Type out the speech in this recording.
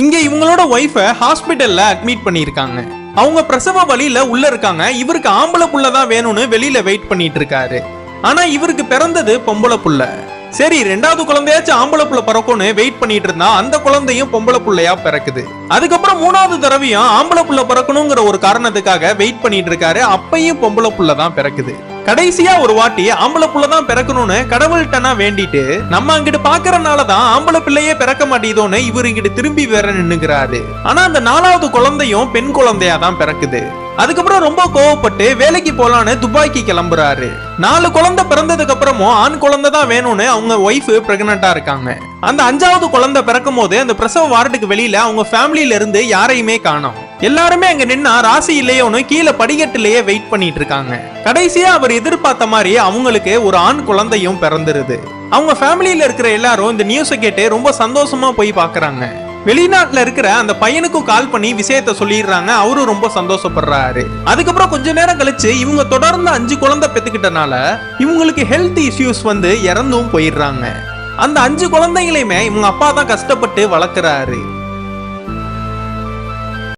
இங்க இவங்களோட ஒய்ஃபை ஹாஸ்பிட்டல்ல அட்மிட் பண்ணியிருக்காங்க. அவங்க பிரசவ வழியில உள்ள இருக்காங்க. இவருக்கு ஆம்பளை புள்ள தான் வேணும்னு வெளியில வெயிட் பண்ணிட்டு இருக்காரு. ஆனா இவருக்கு பிறந்தது பொம்பளை புள்ள. சரி ரெண்டாவது குழந்தையாச்சும் ஆம்பளை புள்ள பிறக்கும்னு வெயிட் பண்ணிட்டு இருந்தா அந்த குழந்தையும் பொம்பளை புள்ளையா பிறக்குது. அதுக்கப்புறம் மூணாவது தடவையும் ஆம்பளை புள்ள பிறக்கணுங்கிற ஒரு காரணத்துக்காக வெயிட் பண்ணிட்டு இருக்காரு. அப்பையும் பொம்பளை புள்ள தான் பிறக்குது. கடைசியா ஒரு வாட்டி ஆம்பளை புள்ள தான் பிறக்கணும்னு கடவுள்கிட்டனா வேண்டிட்டு நம்ம அங்கிட்டு பாக்குறனால தான் ஆம்பளை பிள்ளையே பிறக்க மாட்டேதோன்னு இவர் இங்கிட்டு திரும்பி வேற நின்னுக்கிறாரு. ஆனா அந்த நாலாவது குழந்தையும் பெண் குழந்தையா தான் பிறக்குது. அதுக்கப்புறம் ரொம்ப கோவப்பட்டு வேலைக்கு போலான்னு துபாய்க்கு கிளம்புறாரு. நாலு குழந்தை பிறந்ததுக்கு அப்புறமும் ஆண் குழந்தை தான் வேணும்னு அவங்க ஒய்ஃப் பிரெக்னண்டா இருக்காங்க. அந்த அஞ்சாவது குழந்தை பிறக்கும் போது அந்த பிரசவ வார்டுக்கு வெளியில அவங்க ஃபேமிலியில இருந்து யாரையுமே காணும். எல்லாருமே அங்க நின்னா ராசி இல்லையோன்னு கீழே படிக்கட்டுலயே வெயிட் பண்ணிட்டு இருக்காங்க கடைசியா அவர் எதிர்பார்த்த மாதிரி அவங்களுக்கு ஒரு ஆண் குழந்தையும் பிறந்துருது. அவங்க ஃபேமிலியில இருக்கிற எல்லாரும் இந்த நியூஸை கேட்டு ரொம்ப சந்தோஷமா போய் பாக்குறாங்க. வெளிநாட்டுல இருக்கிற அந்த பையனுக்கும் கால் பண்ணி விஷயத்த சொல்லிடுறாங்க. அவரும் ரொம்ப சந்தோஷப்படுறாரு. அதுக்கப்புறம் கொஞ்ச நேரம் கழிச்சு இவங்க தொடர்ந்து அஞ்சு குழந்தை பெத்துக்கிட்டனால இவங்களுக்கு ஹெல்த் இஷ்யூஸ் வந்து இறந்தும் போயிடுறாங்க. அந்த அஞ்சு குழந்தைகளையுமே இவங்க அப்பா தான் கஷ்டப்பட்டு வளர்க்குறாரு.